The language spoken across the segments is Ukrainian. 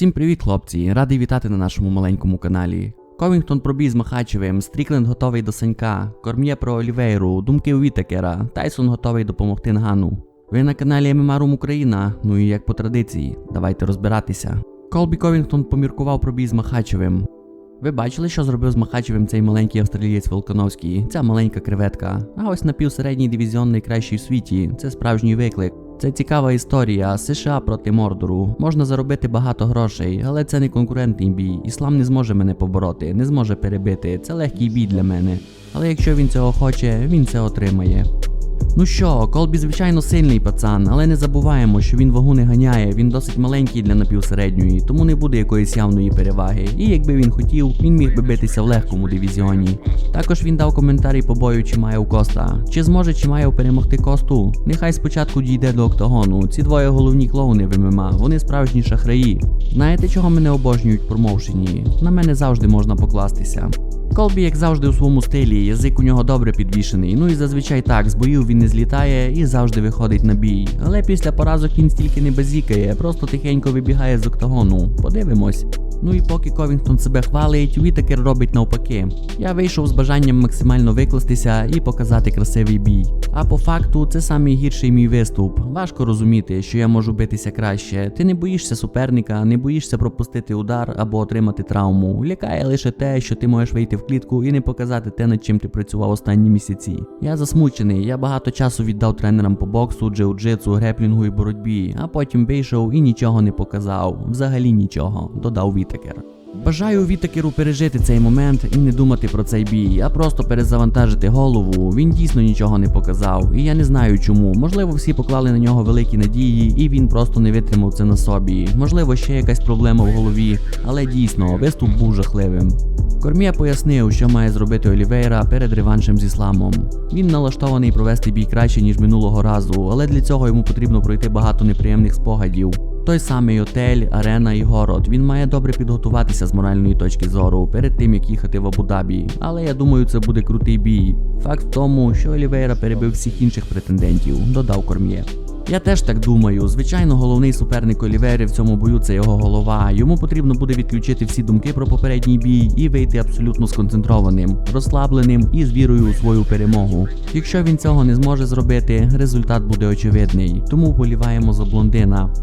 Всім привіт, хлопці! Радий вітати на нашому маленькому каналі. Ковінгтон пробій з Махачевим, Стрікленд готовий до Санька, Корм'є про Олівейру, думки у Вітакера, Тайсон готовий допомогти Нгану. Ви на каналі ММА Україна, ну і як по традиції, давайте розбиратися. Колбі Ковінгтон поміркував пробій з Махачевим. Ви бачили, що зробив з Махачевим цей маленький австралієць Волконовський, ця маленька креветка. А ось напівсередній дивізіон найкращий в світі. Це справжній виклик. Це цікава історія. США проти Мордору. Можна заробити багато грошей, але це не конкурентний бій. Іслам не зможе мене побороти, не зможе перебити. Це легкий бій для мене. Але якщо він цього хоче, він це отримає. Ну що, Колбі, звичайно, сильний пацан, але не забуваємо, що він вагу не ганяє, він досить маленький для напівсередньої, тому не буде якоїсь явної переваги. І якби він хотів, він міг би битися в легкому дивізіоні. Також він дав коментарі по бою Чимаєв Коста. Чи зможе Чимаєв перемогти Косту? Нехай спочатку дійде до октагону. Ці двоє головні клоуни в ММА, вони справжні шахраї. Знаєте, чого мене обожнюють в промоушені? На мене завжди можна покластися. Колбі, як завжди, у своєму стилі, язик у нього добре підвішений. Ну і зазвичай так, з боїв він не злітає і завжди виходить на бій. Але після поразок він стільки не базікає, просто тихенько вибігає з октагону. Подивимось. Ну і поки Ковінгтон себе хвалить, Вітакер робить навпаки. Я вийшов з бажанням максимально викластися і показати красивий бій. А по факту це самий гірший мій виступ. Важко розуміти, що я можу битися краще. Ти не боїшся суперника, не боїшся пропустити удар або отримати травму. Лякає лише те, що ти можеш вийти в клітку і не показати те, над чим ти працював останні місяці. Я засмучений, я багато часу віддав тренерам по боксу, джиу-джитсу, греплінгу і боротьбі, а потім вийшов і нічого не показав. Взагалі нічого, додав Вітакер. Бажаю Вітакеру пережити цей момент і не думати про цей бій, а просто перезавантажити голову. Він дійсно нічого не показав, і я не знаю чому. Можливо, всі поклали на нього великі надії, і він просто не витримав це на собі. Можливо, ще якась проблема в голові, але дійсно виступ був жахливим. Кормія пояснив, що має зробити Олівейра перед реваншем з ісламом. Він налаштований провести бій краще, ніж минулого разу, але для цього йому потрібно пройти багато неприємних спогадів. Той самий отель, арена і город. Він має добре підготуватися з моральної точки зору перед тим як їхати в Абу-Дабі. Але я думаю, це буде крутий бій. Факт в тому, що Олівейра перебив всіх інших претендентів, додав Корм'є. Я теж так думаю. Звичайно, головний суперник Олівери в цьому бою це його голова. Йому потрібно буде відключити всі думки про попередній бій і вийти абсолютно сконцентрованим, розслабленим і з вірою у свою перемогу. Якщо він цього не зможе зробити, результат буде очевидний. Тому боліваємо за блондина.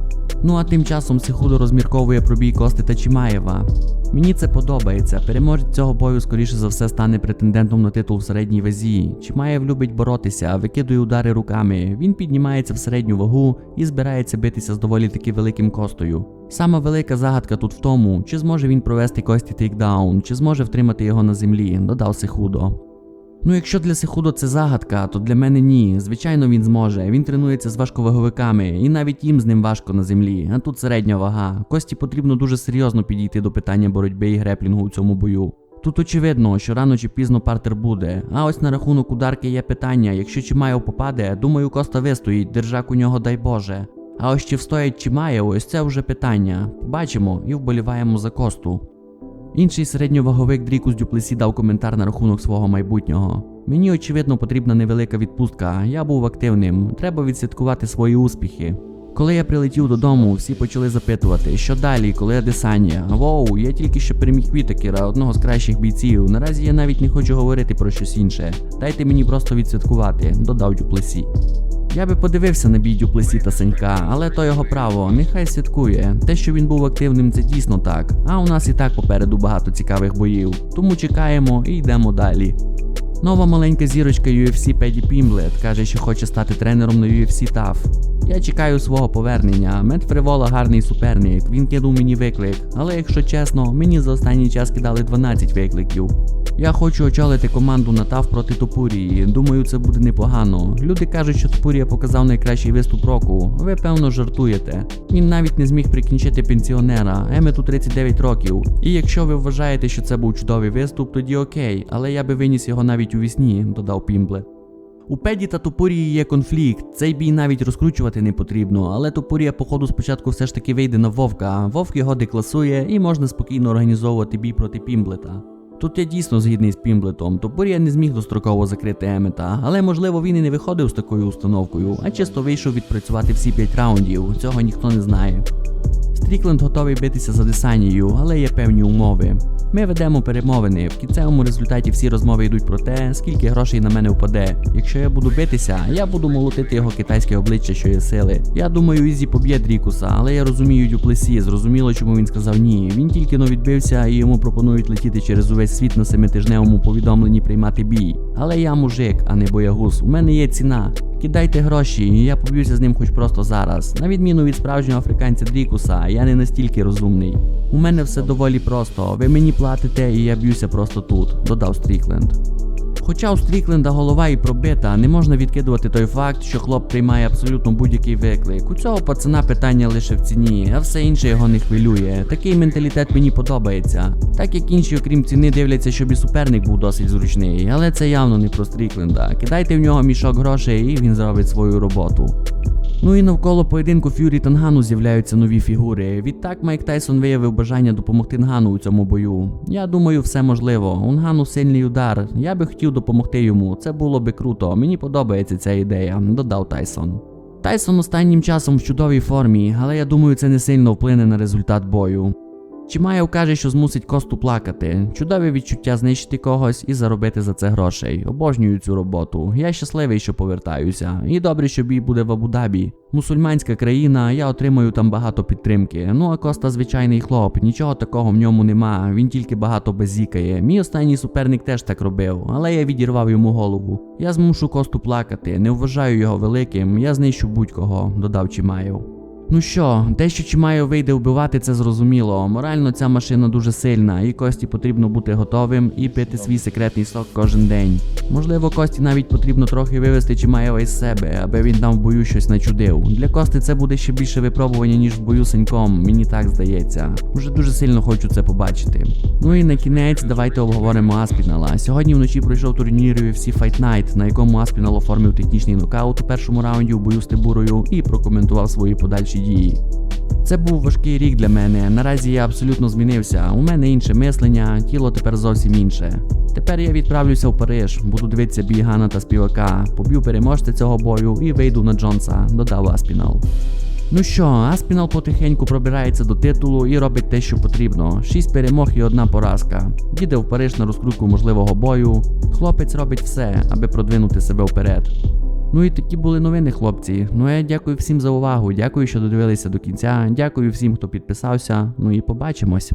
Ну а тим часом Сихудо розмірковує про бій Кости та Чимаєва. Мені це подобається. Переможець цього бою, скоріше за все, стане претендентом на титул в середній вазі. Чимаєв любить боротися, викидує удари руками. Він піднімається в середню вагу і збирається битися з доволі таки великим костою. Сама велика загадка тут в тому, чи зможе він провести кості тейкдаун, чи зможе втримати його на землі, додав Сихудо. Ну, якщо для Сихудо це загадка, то для мене ні. Звичайно, він зможе. Він тренується з важковаговиками, і навіть їм з ним важко на землі. А тут середня вага. Кості потрібно дуже серйозно підійти до питання боротьби і греплінгу у цьому бою. Тут очевидно, що рано чи пізно партер буде. А ось на рахунок ударки є питання: якщо Чимаєв попаде, думаю, Коста вистоїть, держак у нього дай Боже. А ось чи встоять Чимаєв, ось це вже питання. Побачимо і вболіваємо за косту. Інший середньоваговик Дрікус Дюплесі дав коментар на рахунок свого майбутнього. Мені очевидно потрібна невелика відпустка. Я був активним. Треба відсвяткувати свої успіхи. Коли я прилетів додому, всі почали запитувати, що далі, коли Адесанія. Воу, я тільки що переміг Вітакера, одного з кращих бійців. Наразі я навіть не хочу говорити про щось інше. Дайте мені просто відсвяткувати, додав Дюплесі. Я би подивився на бій Дюплесі та Санька, але то його право, нехай святкує. Те, що він був активним, це дійсно так. А у нас і так попереду багато цікавих боїв. Тому чекаємо і йдемо далі. Нова маленька зірочка UFC Педі Пімблет каже, що хоче стати тренером на UFC TAF. Я чекаю свого повернення. Мед Фривола гарний суперник. Він кинув мені виклик. Але якщо чесно, мені за останній час кидали 12 викликів. Я хочу очолити команду на ТАФ проти Топурії. Думаю, це буде непогано. Люди кажуть, що Топурія показав найкращий виступ року. Ви певно жартуєте. Він навіть не зміг прикінчити пенсіонера. Емету 39 років. І якщо ви вважаєте, що це був чудовий виступ, тоді окей, але я би виніс його навіть у вісні, додав Пімблет. У Педі та Топурії є конфлікт. Цей бій навіть розкручувати не потрібно, але Топурія, походу, спочатку все ж таки вийде на Вовка. Вовк його декласує і можна спокійно організовувати бій проти Пімблета. Тут я дійсно згідний з Пімблетом, Топурія не зміг достроково закрити Емета, але можливо він і не виходив з такою установкою, а чисто вийшов відпрацювати всі 5 раундів. Цього ніхто не знає. Стрікленд готовий битися за Десанію, але є певні умови. Ми ведемо перемовини. В кінцевому результаті всі розмови йдуть про те, скільки грошей на мене впаде. Якщо я буду битися, я буду молотити його китайське обличчя, що є сили. Я думаю, Ізі поб'є Дрікуса, але я розумію Дюплесі, зрозуміло, чому він сказав ні. Він тільки но відбився і йому пропонують летіти через увесь світ на семитижневому повідомленні приймати бій. Але я мужик, а не боягуз. У мене є ціна. Кидайте гроші, і я поб'юся з ним хоч просто зараз. На відміну від справжнього африканця Дрікуса, я не настільки розумний. У мене все доволі просто. Ви мені платите, і я б'юся просто тут, додав Стрікленд. Хоча у Стрікленда голова і пробита, не можна відкидувати той факт, що хлоп приймає абсолютно будь-який виклик. У цього пацана питання лише в ціні, а все інше його не хвилює. Такий менталітет мені подобається. Так як інші, окрім ціни, дивляться, щоб і суперник був досить зручний, але це явно не про Стрікленда. Кидайте в нього мішок грошей, і він зробить свою роботу. Ну і навколо поєдинку Ф'юрі та Нгану з'являються нові фігури. Відтак Майк Тайсон виявив бажання допомогти Нгану у цьому бою. Я думаю, все можливо. У Нгану сильний удар. Я би хотів допомогти йому. Це було би круто. Мені подобається ця ідея, додав Тайсон. Тайсон останнім часом в чудовій формі, але я думаю, це не сильно вплине на результат бою. Чимаєв каже, що змусить косту плакати. Чудове відчуття знищити когось і заробити за це грошей. Обожнюю цю роботу. Я щасливий, що повертаюся. І добре, що бій буде в Абу-Дабі. Мусульманська країна, я отримаю там багато підтримки. Ну а Коста звичайний хлоп, нічого такого в ньому нема. Він тільки багато беззікає. Мій останній суперник теж так робив, але я відірвав йому голову. Я змушу косту плакати, не вважаю його великим, я знищу будь-кого, додав Чимаєв. Ну що, те, що Чимаєв вийде вбивати, це зрозуміло. Морально ця машина дуже сильна, і Кості потрібно бути готовим і пити свій секретний сок кожен день. Можливо, Кості навіть потрібно трохи вивести Чимаєва із себе, аби він там в бою щось начудив. Для Кости це буде ще більше випробування, ніж в бою з мені так здається. Вже дуже сильно хочу це побачити. Ну і на кінець давайте обговоримо Аспінала. Сьогодні вночі пройшов турнір UFC Fight Night, на якому Аспінал оформив технічний нокаут у першому раунді у бою з Тибурою і прокоментував свої подальші дії. Це був важкий рік для мене. Наразі я абсолютно змінився. У мене інше мислення, тіло тепер зовсім інше. Тепер я відправлюся в Париж, буду дивитися бій Гана та співака, поб'ю переможця цього бою і вийду на Джонса, додав Аспінал. Ну що, Аспінал потихеньку пробирається до титулу і робить те, що потрібно. Шість перемог і одна поразка. Їде в Париж на розкрутку можливого бою. Хлопець робить все, аби продвинути себе вперед. Ну і такі були новини, хлопці. Ну я дякую всім за увагу. Дякую, що додивилися до кінця. Дякую всім, хто підписався. Ну і побачимось.